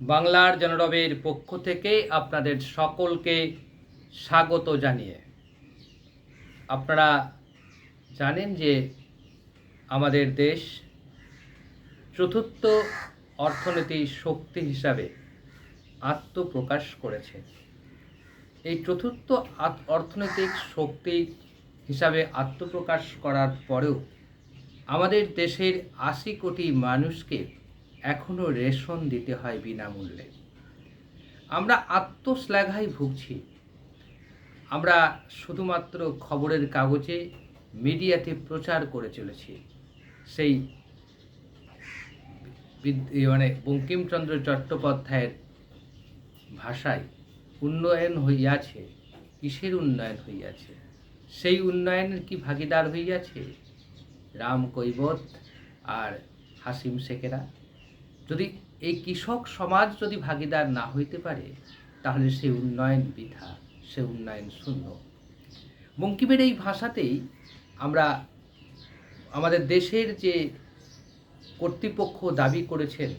বাংলার জনরবের পক্ষ থেকে আপনাদের সকলকে স্বাগত জানিয়ে। আপনারা জানেন যে আমাদের দেশ চতুর্থ অর্থনীতি শক্তি হিসাবে আত্মপ্রকাশ করেছে। এই চতুর্থ অর্থনৈতিক শক্তি হিসাবে আত্মপ্রকাশ করার পরেও আমাদের দেশের আশি কোটি মানুষকে এখনও রেশন দিতে হয় বিনামূল্যে। আমরা আত্মশ্লাঘায় ভুগছি। আমরা শুধুমাত্র খবরের কাগজে মিডিয়াতে প্রচার করে চলেছি। সেই মানে বঙ্কিমচন্দ্র চট্টোপাধ্যায়ের ভাষায় উন্নয়ন হইয়াছে, কিসের উন্নয়ন হইয়াছে? সেই উন্নয়নের কি ভাগিদার হইয়াছে? রাম কৈবত আর হাসিম শেখেরা যদি এই কৃষক সমাজ যদি ভাগিদার না হইতে পারে, তাহলে সে উন্নয়ন বৃথা সে উন্নয়ন শূন্য। বঙ্কিমের এই ভাষাতেই আমরা আমাদের দেশের যে কর্তৃপক্ষ দাবি করেছেন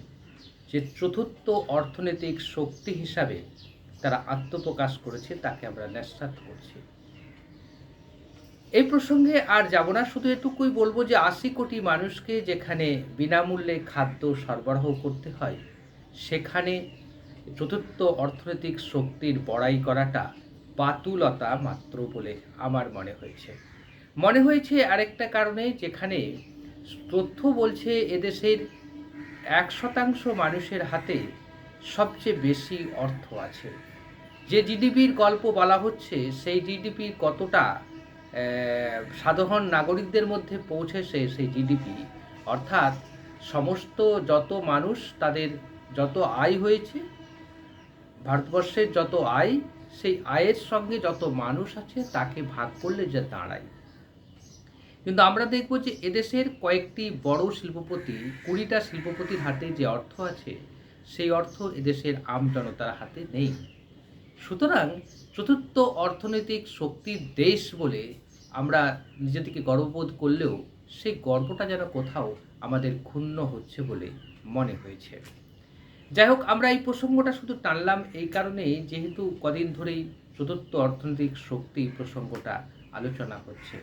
যে চতুর্থ অর্থনৈতিক শক্তি হিসাবে তারা আত্মপ্রকাশ করেছে, তাকে আমরা ন্যাস্তাত করছি। এই প্রসঙ্গে আর যাব না, শুধু এটুকুই বলব যে আশি কোটি মানুষকে যেখানে বিনামূল্যে খাদ্য সরবরাহ করতে হয়, সেখানে চতুর্থ অর্থনৈতিক শক্তির বড়াই করাটা পাতুলতা মাত্র বলে আমার মনে হয়েছে। মনে হয়েছে আরেকটা কারণে, যেখানে তথ্য বলছে এদেশের এক শতাংশ মানুষের হাতে সবচেয়ে বেশি অর্থ আছে। যে জিডিপির গল্প বলা হচ্ছে, সেই জিডিপি কতটা সাধারণ নাগরিকদের মধ্যে পৌঁছেছে সেই জিডিপি অর্থাৎ সমস্ত যত মানুষ তাদের যত আয় হয়েছে ভারতবর্ষের যত আয়, সেই আয়ের সঙ্গে যত মানুষ আছে তাকে ভাগ করলে যা দাঁড়ায়। কিন্তু আমরা দেখব যে এদেশের কয়েকটি বড় শিল্পপতি, কুড়িটা শিল্পপতির হাতে যে অর্থ আছে, সেই অর্থ এদেশের আম জনতার হাতে নেই। সুতরাং চতুর্থ অর্থনৈতিক শক্তির দেশ বলে আমরা নিজেদেরকে গর্ববোধ করলেও সেই গর্বটা যেন কোথাও আমাদের ক্ষুণ্ণ হচ্ছে বলে মনে হয়েছে। যাই হোক, আমরা এই প্রসঙ্গটা শুধু টানলাম এই কারণেই যেহেতু কদিন ধরেই চতুর্থ অর্থনৈতিক শক্তি প্রসঙ্গটা আলোচনা হচ্ছে।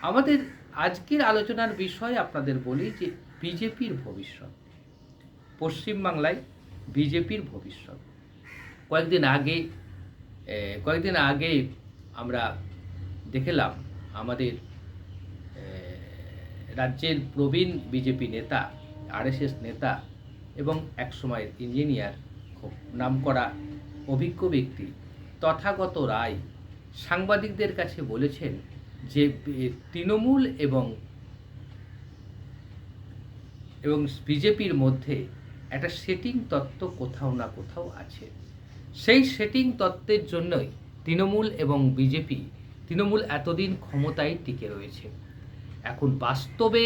আমাদের আজকের আলোচনার বিষয় আপনাদের বলি যে বিজেপির ভবিষ্যৎ। পশ্চিমবাংলায় বিজেপির ভবিষ্যৎ। কয়েকদিন আগে কয়েকদিন আগে আমরা দেখলাম আমাদের রাজ্যের প্রবীণ বিজেপি নেতা, আরএসএস নেতা এবং একসময়ের ইঞ্জিনিয়ার, খুব নামকরা, অভিজ্ঞ ব্যক্তি তথাগত রায় সাংবাদিকদের কাছে বলেছেন যে তৃণমূল এবং এবং বিজেপির মধ্যে একটা সেটিং তত্ত্ব কোথাও না কোথাও আছে। সেই সেটিং তত্ত্বের জন্যই তৃণমূল এবং বিজেপি তৃণমূল এতদিন ক্ষমতায় টিকে রয়েছে। এখন বাস্তবে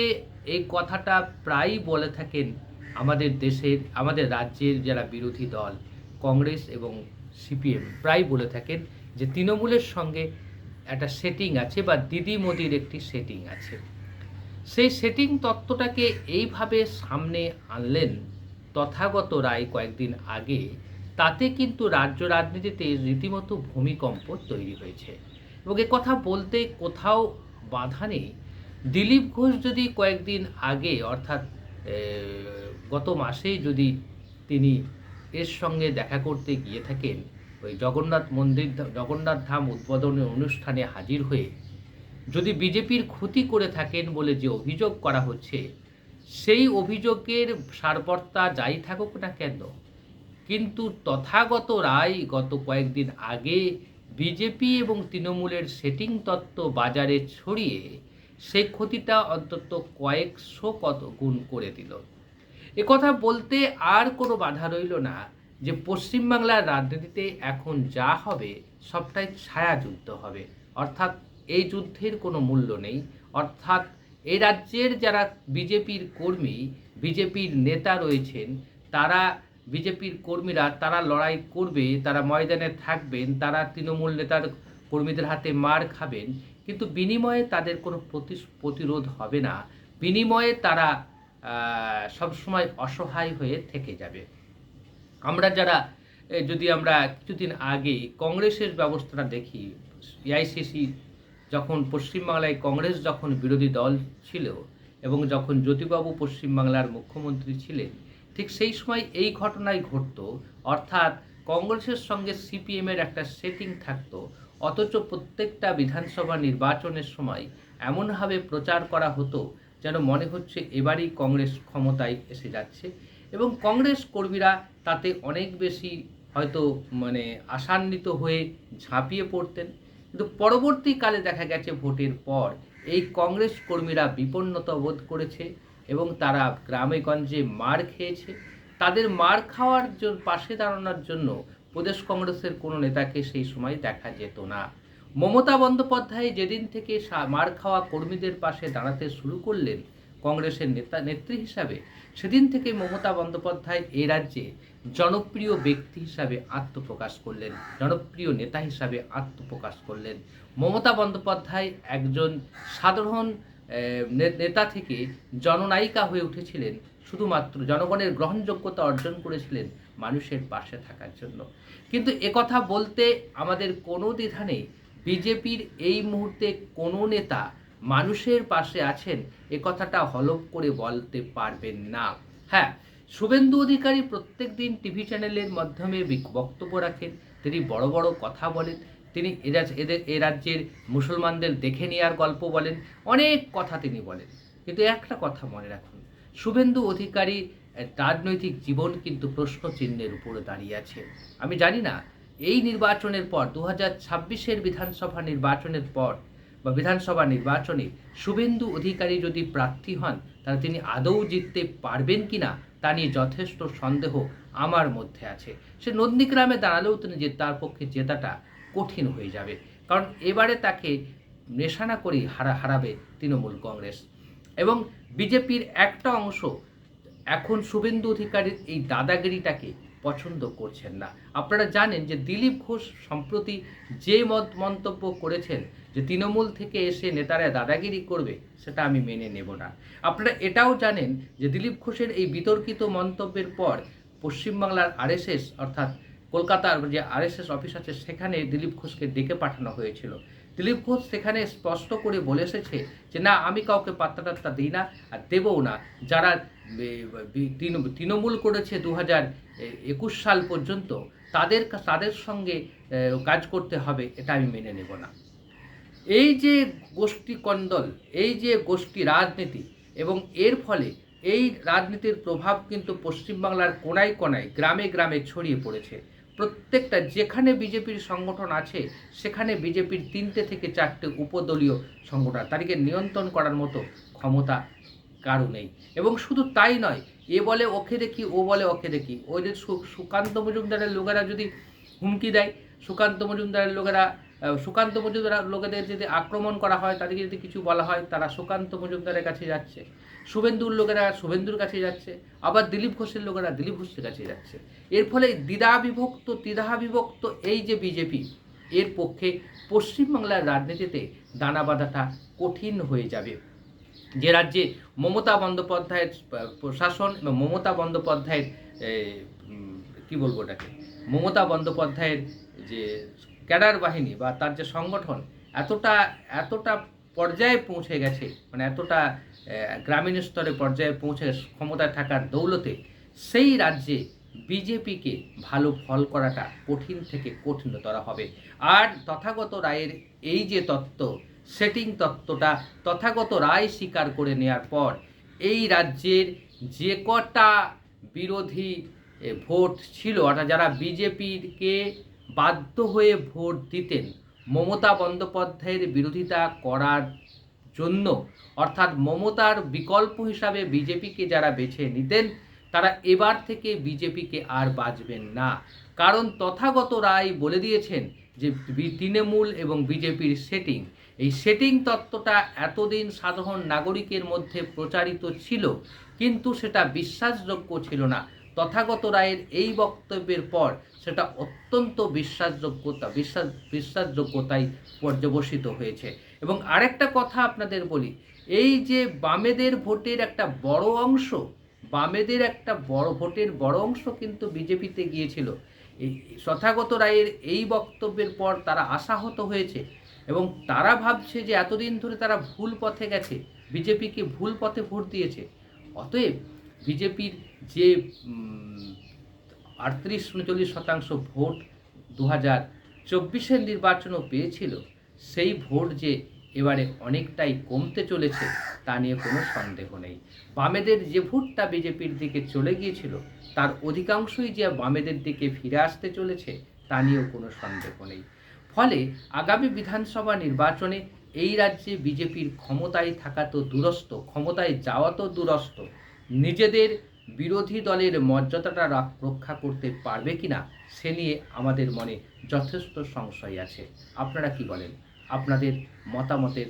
এই কথাটা প্রায়ই বলে থাকেন আমাদের দেশের, আমাদের রাজ্যের যারা বিরোধী দল, কংগ্রেস এবং সিপিএম প্রায় বলে থাকেন যে তৃণমূলের সঙ্গে একটা সেটিং আছে বা দিদি মোদির একটি সেটিং আছে। সেই সেটিং তত্ত্বটাকে এইভাবে সামনে আনলেন তথাগত রায় কয়েকদিন আগে, তাতে কিন্তু রাজ্য রাজনীতিতে রীতিমতো ভূমিকম্প তৈরি হয়েছে। এবং এ কথা বলতে কোথাও বাধা নেই। দিলীপ ঘোষ যদি কয়েকদিন আগে, অর্থাৎ গত মাসে যদি তিনি এর সঙ্গে দেখা করতে গিয়ে থাকেন, ওই জগন্নাথ মন্দির জগন্নাথ ধাম উদ্বোধনের অনুষ্ঠানে হাজির হয়ে যদি বিজেপির ক্ষতি করে থাকেন বলে যে অভিযোগ করা হচ্ছে, সেই অভিযোগের সারবর্তা যাই থাকুক না কেন, কিন্তু তথাগত রায় গত কয়েকদিন আগে বিজেপি এবং তৃণমূলের সেটিং তত্ত্ব বাজারে ছড়িয়ে সে ক্ষতিটা অন্তত কয়েকশো কত গুণ করে দিল। কথা বলতে আর কোনো বাধা রইল না যে পশ্চিমবাংলার রাজনীতিতে এখন যা হবে সবটাই ছায়া যুদ্ধ হবে। অর্থাৎ এই যুদ্ধের কোনো মূল্য নেই। অর্থাৎ এই রাজ্যের যারা বিজেপির কর্মী বিজেপির নেতা রয়েছেন, তারা বিজেপির কর্মীরা তারা লড়াই করবে, তারা ময়দানে থাকবেন, তারা তৃণমূল নেতার কর্মীদের হাতে মার খাবেন, কিন্তু বিনিময়ে তাদের কোনো প্রতি- প্রতিরোধ হবে না। বিনিময়ে তারা সবসময় অসহায় হয়ে থেকে যাবে। আমরা যারা যদি আমরা কিছুদিন আগে কংগ্রেসের ব্যবস্থাটা দেখি, এআইসিসি যখন পশ্চিমবাংলায় কংগ্রেস যখন বিরোধী দল ছিল এবং যখন জ্যোতিবাবু পশ্চিমবাংলার মুখ্যমন্ত্রী ছিলেন ঠিক সেই সময় এই ঘটনাই ঘটতো। অর্থাৎ কংগ্রেসের সঙ্গে সিপিএমের একটা সেটিং থাকত। অথচ প্রত্যেকটা বিধানসভা নির্বাচনের সময় এমনভাবে প্রচার করা হতো যেন মনে হচ্ছে এবারই কংগ্রেস ক্ষমতায় এসে যাচ্ছে। এবং কংগ্রেস কর্মীরা তাতে অনেক বেশি হয়তো মানে আশান্বিত হয়ে ঝাঁপিয়ে পড়তেন। কিন্তু পরবর্তীকালে দেখা গেছে ভোটের পর এই কংগ্রেস কর্মীরা বিপন্নতা বোধ করেছে। এবং তারা গ্রামে গঞ্জে মার খেয়েছে। তাদের মার খাওয়ার জন্য পাশে দাঁড়ানোর জন্য প্রদেশ কংগ্রেসের কোনো নেতাকে সেই সময় দেখা যেত না। মমতা বন্দ্যোপাধ্যায় যেদিন থেকে মার খাওয়া কর্মীদের পাশে দাঁড়াতে শুরু করলেন কংগ্রেসের নেতা, নেত্রী হিসাবে, সেদিন থেকে মমতা বন্দ্যোপাধ্যায় এ রাজ্যে জনপ্রিয় ব্যক্তি হিসাবে আত্মপ্রকাশ করলেন, জনপ্রিয় নেতা হিসাবে আত্মপ্রকাশ করলেন। মমতা বন্দ্যোপাধ্যায় একজন সাধারণ নেতা থেকে জননায়িকা হয়ে উঠেছিলেন। শুধুমাত্র জনগণের গ্রহণযোগ্যতা অর্জন করেছিলেন মানুষের পাশে থাকার জন্য। কিন্তু একথা বলতে আমাদের কোনো দ্বিধা নেই। বিজেপির এই মুহূর্তে কোনো নেতা মানুষের পাশে আছেন, এ কথাটা হলফ করে বলতে পারবেন না। হ্যাঁ শুভেন্দু অধিকারী প্রত্যেক দিন টিভি চ্যানেলের মাধ্যমে বক্তব্য রাখেন। তিনি বড় বড় কথা বলেন। তিনি এদের, এ রাজ্যের মুসলমানদের দেখে নেওয়ার গল্প বলেন, অনেক কথা তিনি বলেন। কিন্তু একটা কথা মনে রাখুন, শুভেন্দু অধিকারী রাজনৈতিক জীবন কিন্তু প্রশ্ন চিহ্নের উপরে দাঁড়িয়ে আছে। আমি জানি না, এই নির্বাচনের পর দু হাজার ছাব্বিশের বিধানসভা নির্বাচনের পর, বা বিধানসভা নির্বাচনে শুভেন্দু অধিকারী যদি প্রার্থী হন, তাহলে তিনি আদৌ জিততে পারবেন কিনা, তা নিয়ে যথেষ্ট সন্দেহ আমার মধ্যে আছে। সে নন্দীগ্রামে দাঁড়ালেও তিনি যে তার পক্ষে জেতাটা কঠিন হয়ে যাবে। কারণ এবারে তাকে নেশানা করেই হারা, হারাবে তৃণমূল কংগ্রেস। এবং বিজেপির একটা অংশ এখন শুভেন্দু অধিকারীর এই দাদাগিরিটাকে পছন্দ করছেন না। আপনারা জানেন যে দিলীপ ঘোষ সম্প্রতি যে মত মন্তব্য করেছেন যে তৃণমূল থেকে এসে নেতারা দাদাগিরি করবে, সেটা আমি মেনে নেব না। আপনারা এটাও জানেন যে দিলীপ ঘোষের এই বিতর্কিত মন্তব্যের পর পশ্চিমবাংলার আরএসএস অর্থাৎ কলকাতার যে আরএসএস অফিস আছে, সেখানে দিলীপ ঘোষকে ডেকে পাঠানো হয়েছিল। দিলীপ ঘোষ সেখানে স্পষ্ট করে বলে এসেছে যে, না, আমি কাউকে পাত্তা টাত্তা দিই না আর দেবও না। যারা তৃণমূল করেছে দু হাজার একুশ সাল পর্যন্ত, তাদের তাদের সঙ্গে কাজ করতে হবে, এটা আমি মেনে নেব না। এই যে গোষ্ঠী কন্দল, এই যে গোষ্ঠী রাজনীতি এবং এর ফলে এই রাজনীতির প্রভাব কিন্তু পশ্চিমবাংলার কোনায় কোনায়, গ্রামে গ্রামে ছড়িয়ে পড়েছে। প্রত্যেকটা যেখানে বিজেপির সংগঠন আছে, সেখানে বিজেপির তিনটে থেকে চারটে উপদলীয় সংগঠন তাদেরকে নিয়ন্ত্রণ করার মতো ক্ষমতা কারও নেই। এবং শুধু তাই নয়, এ বলে ওকে দেখি, ও বলে ওকে দেখি। ওই যে সুকান্ত মজুমদারের লোকেরা যদি হুমকি দেয়, সুকান্ত মজুমদারের লোকেরা সুকান্ত মজুমদার লোকেদের যদি আক্রমণ করা হয়, তাদেরকে যদি কিছু বলা হয়, তারা সুকান্ত মজুমদারের কাছে যাচ্ছে। শুভেন্দুর লোকেরা শুভেন্দুর কাছে যাচ্ছে। আবার দিলীপ ঘোষের লোকেরা দিলীপ ঘোষের কাছে যাচ্ছে। এর ফলে দ্বিধা বিভক্ত দ্বিধা বিভক্ত এই যে বিজেপি, এর পক্ষে পশ্চিমবাংলার রাজনীতিতে দানা বাঁধাটা কঠিন হয়ে যাবে। যে রাজ্যে মমতা বন্দ্যোপাধ্যায়ের প্রশাসন এবং মমতা বন্দ্যোপাধ্যায়ের কি বলব ওটাকে? মমতা বন্দ্যোপাধ্যায়ের যে ক্যাডার বাহিনী বা তার যে সংগঠন এতটা এতটা পর্যায়ে পৌঁছে গেছে মানে এতটা গ্রামীণ স্তরে পর্যায়ে পৌঁছে ক্ষমতায় থাকার দৌলতে সেই রাজ্যে বিজেপিকে ভালো ফল করাটা কঠিন থেকে কঠিনতর হবে। আর তথাগত রায়ের এই যে তত্ত্ব, সেটিং তত্ত্বটা তথাগত রায় স্বীকার করে নেওয়ার পর এই রাজ্যের যে কটা বিরোধী ভোট ছিল, অর্থাৎ যারা বিজেপিকে বাধ্য হয়ে ভোট দিতেন। মমতা বন্দ্যোপাধ্যায়ের বিরোধিতা করার জন্য, অর্থাৎ মমতার বিকল্প হিসাবে বিজেপিকে যারা বেছে নিতেন, তারা এবার থেকে বিজেপিকে আর বাঁচবেন না। কারণ তথাগত রায় বলে দিয়েছেন যে তৃণমূল এবং বিজেপির সেটিং এই সেটিং তত্ত্বটা এতদিন সাধারণ নাগরিকের মধ্যে প্রচারিত ছিল, কিন্তু সেটা বিশ্বাসযোগ্য ছিল না। তথাগত রায়ের এই বক্তব্যের পর সেটা অত্যন্ত বিশ্বাসযোগ্যতা, বিশ্বাস বিশ্বাসযোগ্যতায় পর্যবসিত হয়েছে। এবং আরেকটা কথা আপনাদের বলি, এই যে বামেদের ভোটের একটা বড় অংশ, বামেদের একটা বড় ভোটের বড় অংশ কিন্তু বিজেপিতে গিয়েছিল। এই তথাগত রায়ের এই বক্তব্যের পর তারা আশাহত হয়েছে এবং তারা ভাবছে যে এতদিন ধরে তারা ভুল পথে গেছে, বিজেপিকে ভুল পথে ভোট দিয়েছে। অতএব বিজেপির যে আটত্রিশ উনচল্লিশ শতাংশ ভোট দু হাজার চব্বিশের নির্বাচনও পেয়েছিল। সেই ভোট যে এবারে অনেকটাই কমতে চলেছে, তা নিয়ে কোনো সন্দেহ নেই। বামেদের যে ভোটটা বিজেপির দিকে চলে গিয়েছিল, তার অধিকাংশই যে বামেদের দিকে ফিরে আসতে চলেছে, তা নিয়েও কোনো সন্দেহ নেই। ফলে আগামী বিধানসভা নির্বাচনে এই রাজ্যে বিজেপির ক্ষমতায় থাকা তো দূরস্থ ক্ষমতায় যাওয়া তো দূরস্থ নিজেদের বিরোধী দলের মর্যাদাটা রক্ষা করতে পারবে কি না সে নিয়ে আমাদের মনে যথেষ্ট সংশয় আছে। আপনারা কি বলেন? আপনাদের মতামতের